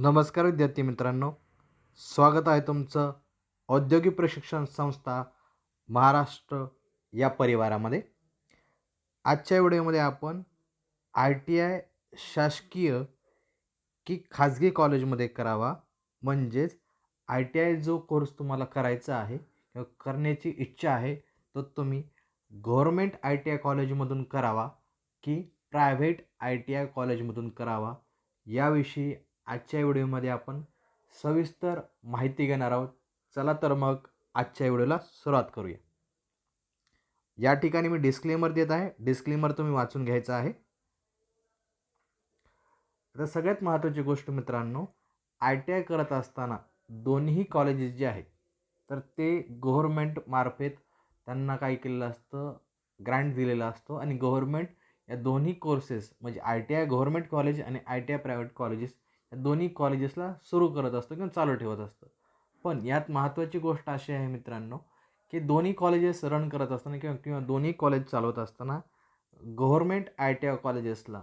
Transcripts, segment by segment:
नमस्कार विद्यार्थी मित्रांनो स्वागत आहे तुमचं औद्योगिक प्रशिक्षण संस्था महाराष्ट्र या परिवारामध्ये. आजच्या व्हिडिओमध्ये आपण आय टी आय शासकीय की खाजगी कॉलेजमध्ये करावा म्हणजेच आय टी आय जो कोर्स तुम्हाला करायचा आहे किंवा करण्याची इच्छा आहे तो तुम्ही गव्हर्मेंट आय टी आय कॉलेजमधून करावा की प्रायव्हेट आय टी आय कॉलेजमधून करावा याविषयी आजच्या व्हिडिओमध्ये आपण सविस्तर माहिती घेणार आहोत. चला तर मग आजच्या व्हिडिओला सुरुवात करूया. या ठिकाणी मी डिस्क्लेमर देत आहे. डिस्क्लेमर तुम्ही वाचून घ्यायचं आहे. आता सगळ्यात महत्त्वाची गोष्ट मित्रांनो आय टी आय करत असताना दोन्ही कॉलेजेस जे आहेत तर ते गव्हर्मेंटमार्फत त्यांना काय केलेलं असतं? ग्रँट दिलेला असतो आणि गव्हर्मेंट या दोन्ही कोर्सेस म्हणजे I T I government college आणि I T I private colleges दोन्ही कॉलेजेसला सुरू करत असतो किंवा चालू ठेवत असतं. पण यात महत्त्वाची गोष्ट अशी आहे मित्रांनो की दोन्ही कॉलेजेस रन करत असताना किंवा किंवा दोन्ही कॉलेज चालवत असताना गव्हर्मेंट आय टी आय कॉलेजेसला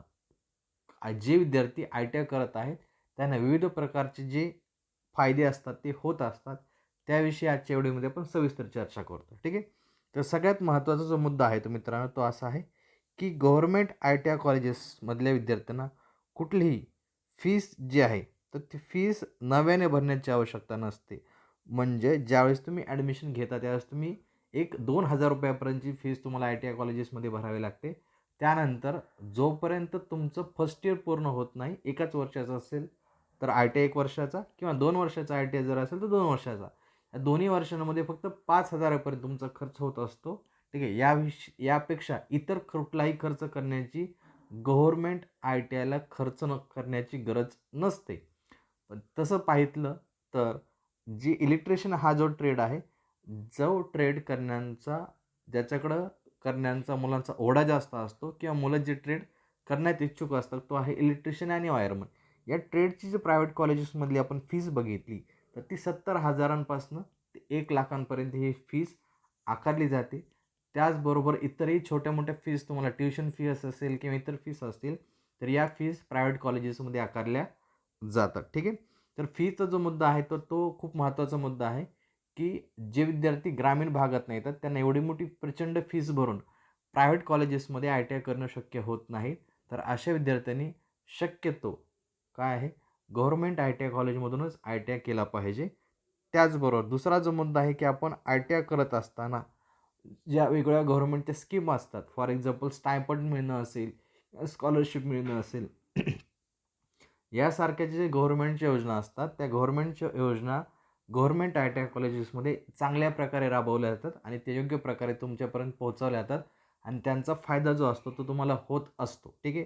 जे विद्यार्थी आय टी आय करत आहेत त्यांना विविध प्रकारचे जे फायदे असतात ते होत असतात त्याविषयी आजच्या व्हिडिओमध्ये आपण सविस्तर चर्चा करतो. ठीक आहे? तर सगळ्यात महत्त्वाचा जो मुद्दा आहे तो मित्रांनो तो असा आहे की गव्हर्मेंट आय टी आय कॉलेजेसमधल्या विद्यार्थ्यांना कुठलीही फीस जी आहे तर ती फीस नव्याने भरण्याची आवश्यकता नसते. म्हणजे ज्यावेळेस तुम्ही ॲडमिशन घेता त्यावेळेस तुम्ही एक दोन हजार रुपयापर्यंतची फीस तुम्हाला आय टी आय कॉलेजेसमध्ये भरावी लागते. त्यानंतर जोपर्यंत तुमचं फर्स्ट इयर पूर्ण होत नाही एकाच वर्षाचं असेल तर आय टी आय एक वर्षाचा किंवा दोन वर्षाचा आय टी आय जर असेल तर दोन वर्षाचा. या दोन्ही वर्षांमध्ये फक्त पाच हजारापर्यंत तुमचा खर्च होत असतो. ठीक आहे या विष यापेक्षा इतर कुठलाही खर्च करण्याची गव्हर्मेंट आय टी आयला खर्च न करण्याची गरज नसते. पण तसं पाहितलं तर जी इलेक्ट्रिशियन हा जो ट्रेड आहे जो ट्रेड करण्याचा ज्याच्याकडं करण्याचा मुलांचा ओढा जास्त असतो किंवा मुलं जे ट्रेड करण्यात इच्छुक असतात तो आहे इलेक्ट्रिशियन आणि वायरमन. या ट्रेडची जी प्रायव्हेट कॉलेजेसमधली आपण फीस बघितली तर ती सत्तर हजारांपासनं ते एक लाखांपर्यंत ही फीस आकारली जाते. त्याचबरोबर इतरही छोट्या मोठ्या फीज तुम्हाला ट्युशन फीस असेल किंवा इतर फीस असतील तर या फीज प्रायव्हेट कॉलेजेसमध्ये आकारल्या जातात. ठीक आहे? तर फीचा जो मुद्दा आहे तर तो खूप महत्त्वाचा मुद्दा आहे की जे विद्यार्थी ग्रामीण भागात नाही तर त्यांना एवढी मोठी प्रचंड फीज भरून प्रायव्हेट कॉलेजेसमध्ये आय टी आय करणं शक्य होत नाही. तर अशा विद्यार्थ्यांनी शक्यतो काय आहे? गव्हर्मेंट आय टी आय कॉलेजमधूनच आय टी आय केला पाहिजे. त्याचबरोबर दुसरा जो मुद्दा आहे की आपण आय टी आय करत असताना ज्या वेगवेगळ्या गव्हर्मेंटच्या स्कीम असतात. फॉर एक्झाम्पल स्टायपंड मिळणं असेल स्कॉलरशिप मिळणं असेल. यासारख्या जे गव्हर्मेंटच्या योजना असतात त्या गव्हर्मेंटच्या योजना गव्हर्मेंट आय टी आय कॉलेजेसमध्ये चांगल्या प्रकारे राबवल्या जातात आणि ते योग्य प्रकारे तुमच्यापर्यंत पोहोचवल्या जातात आणि त्यांचा फायदा जो असतो तो तुम्हाला होत असतो. ठीक आहे?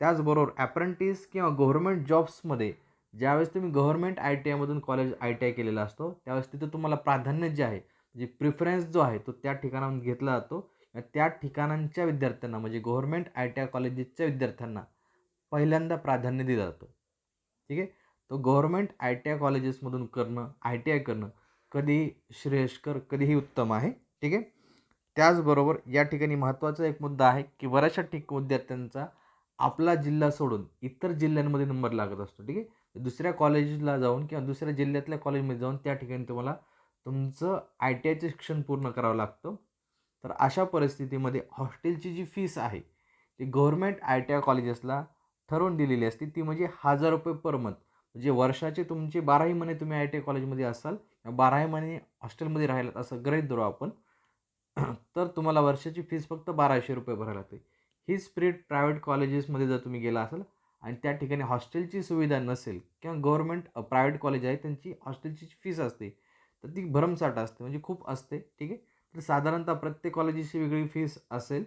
त्याचबरोबर ॲप्रेंटिस किंवा गव्हर्मेंट जॉब्समध्ये ज्यावेळेस तुम्ही गव्हर्मेंट आय टी आयमधून कॉलेज आय टी आय केलेला असतो त्यावेळेस तिथं तुम्हाला प्राधान्य जे आहे म्हणजे प्रिफरन्स जो आहे तो त्या ठिकाणाहून घेतला जातो. त्या ठिकाणांच्या विद्यार्थ्यांना म्हणजे गव्हर्मेंट आय टी आय कॉलेजेसच्या विद्यार्थ्यांना पहिल्यांदा प्राधान्य दिलं जातं. ठीक आहे? तो गव्हर्मेंट आय टी आय कॉलेजेसमधून करणं आय टी आय करणं कधीही श्रेयस्कर कधीही उत्तम आहे. ठीक आहे? त्याचबरोबर या ठिकाणी महत्त्वाचा एक मुद्दा आहे की बऱ्याचशा ठिक विद्यार्थ्यांचा आपला जिल्हा सोडून इतर जिल्ह्यांमध्ये नंबर लागत असतो. ठीक आहे? दुसऱ्या कॉलेजला जाऊन किंवा दुसऱ्या जिल्ह्यातल्या कॉलेजमध्ये जाऊन त्या ठिकाणी तुम्हाला तुमचं आय टी आयचं शिक्षण पूर्ण करावं लागतं. तर अशा परिस्थितीमध्ये हॉस्टेलची जी फीस आहे ती गव्हर्मेंट आय टी आय कॉलेजेसला ठरवून दिलेली असते. ती म्हणजे हजार रुपये पर मंथ म्हणजे वर्षाचे तुमचे बाराही महिने तुम्ही आय टी आय कॉलेजमध्ये असाल बाराही महिने हॉस्टेलमध्ये राहिलात असं गृहीत धरू आपण. तर तुम्हाला वर्षाची फीस फक्त बाराशे रुपये भरायला लागते. ही स्प्रिट प्रायव्हेट कॉलेजेसमध्ये जर तुम्ही गेला असाल आणि त्या ठिकाणी हॉस्टेलची सुविधा नसेल किंवा गव्हर्मेंट प्रायव्हेट कॉलेज आहे त्यांची हॉस्टेलची फीस असते. तर ती भरमसाठ असते म्हणजे खूप असते ठीक आहे? तर साधारणतः प्रत्येक कॉलेजेसची वेगळी फीस असेल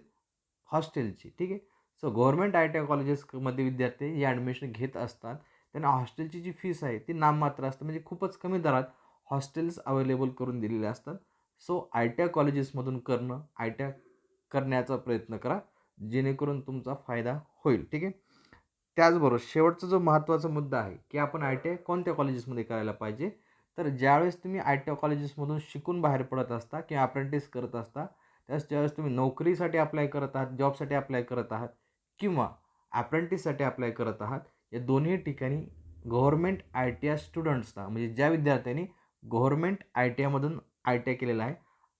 हॉस्टेलची ठीक आहे? So government I T I कॉलेजेसमध्ये विद्यार्थी हे ॲडमिशन घेत असतात. त्यांना हॉस्टेलची जी फीस आहे ती नाममात्र असते म्हणजे खूपच कमी दरात हॉस्टेल्स अवेलेबल करून दिलेले असतात. सो आय टी आय कॉलेजेसमधून करणं आय टी आय करण्याचा प्रयत्न करा जेणेकरून तुमचा फायदा होईल ठीक आहे? त्याचबरोबर शेवटचा जो महत्त्वाचा मुद्दा आहे की आपण आय टी आय कोणत्या कॉलेजेसमध्ये करायला पाहिजे? तर ज्यावेळेस तुम्ही आय टी आय कॉलेजेसमधून शिकून बाहेर पडत असता किंवा अप्रेंटिस करत असता त्यावेळेस ज्यावेळेस तुम्ही नोकरीसाठी अप्लाय करत आहात जॉबसाठी अप्लाय करत आहात किंवा अप्रेंटिससाठी अप्लाय करत आहात या दोन्ही ठिकाणी गव्हर्मेंट आय टी आय स्टुडंट्सना म्हणजे ज्या विद्यार्थ्यांनी गव्हर्मेंट आय टी आयमधून आय टी आय केलेला आहे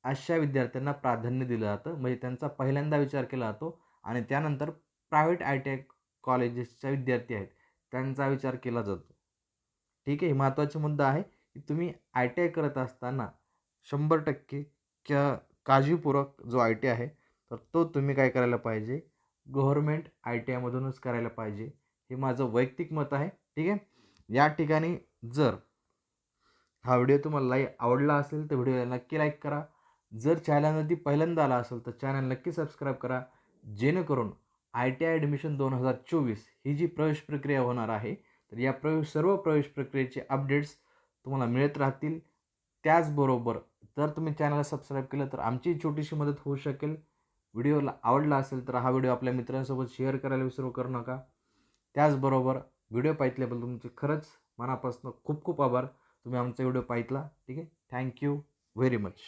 अशा विद्यार्थ्यांना प्राधान्य दिलं जातं. म्हणजे त्यांचा पहिल्यांदा विचार केला जातो आणि त्यानंतर प्रायव्हेट आय टी आय कॉलेजेसच्या विद्यार्थी आहेत त्यांचा विचार केला जातो. ठीक आहे महत्त्वाचा मुद्दा आहे. की तुम्ही आय टी आय करत असताना शंभर टक्के क्या काळजीपूर्वक जो आय टी आहे तर तो तुम्ही काय करायला पाहिजे? गव्हर्मेंट आय टी आयमधूनच करायला पाहिजे. हे माझं वैयक्तिक मत आहे. ठीक आहे? या ठिकाणी जर हा व्हिडिओ तुम्हाला लाई आवडला असेल तर व्हिडिओला नक्की लाईक करा. जर चॅनलवरती पहिल्यांदा आला असेल तर चॅनल नक्की सबस्क्राईब करा. जेणेकरून आय टी आय ॲडमिशन दोन हजार चोवीस ही जी प्रवेश प्रक्रिया होणार आहे तर या प्रवेश सर्व प्रवेश प्रक्रियेचे अपडेट्स तुम्हाला मिळत राहतील. त्याचबरोबर जर तुम्ही चॅनलला सबस्क्राईब केलं तर आमची छोटीशी मदत होऊ शकेल. व्हिडिओला आवडला असेल तर हा व्हिडिओ आपल्या मित्रांसोबत शेअर करायला विसरू करू नका. त्याचबरोबर व्हिडिओ पाहितल्याबद्दल तुमचे खरंच मनापासून खूप खूप आभार. तुम्ही आमचा व्हिडिओ पाहितला ठीक आहे? Thank you very much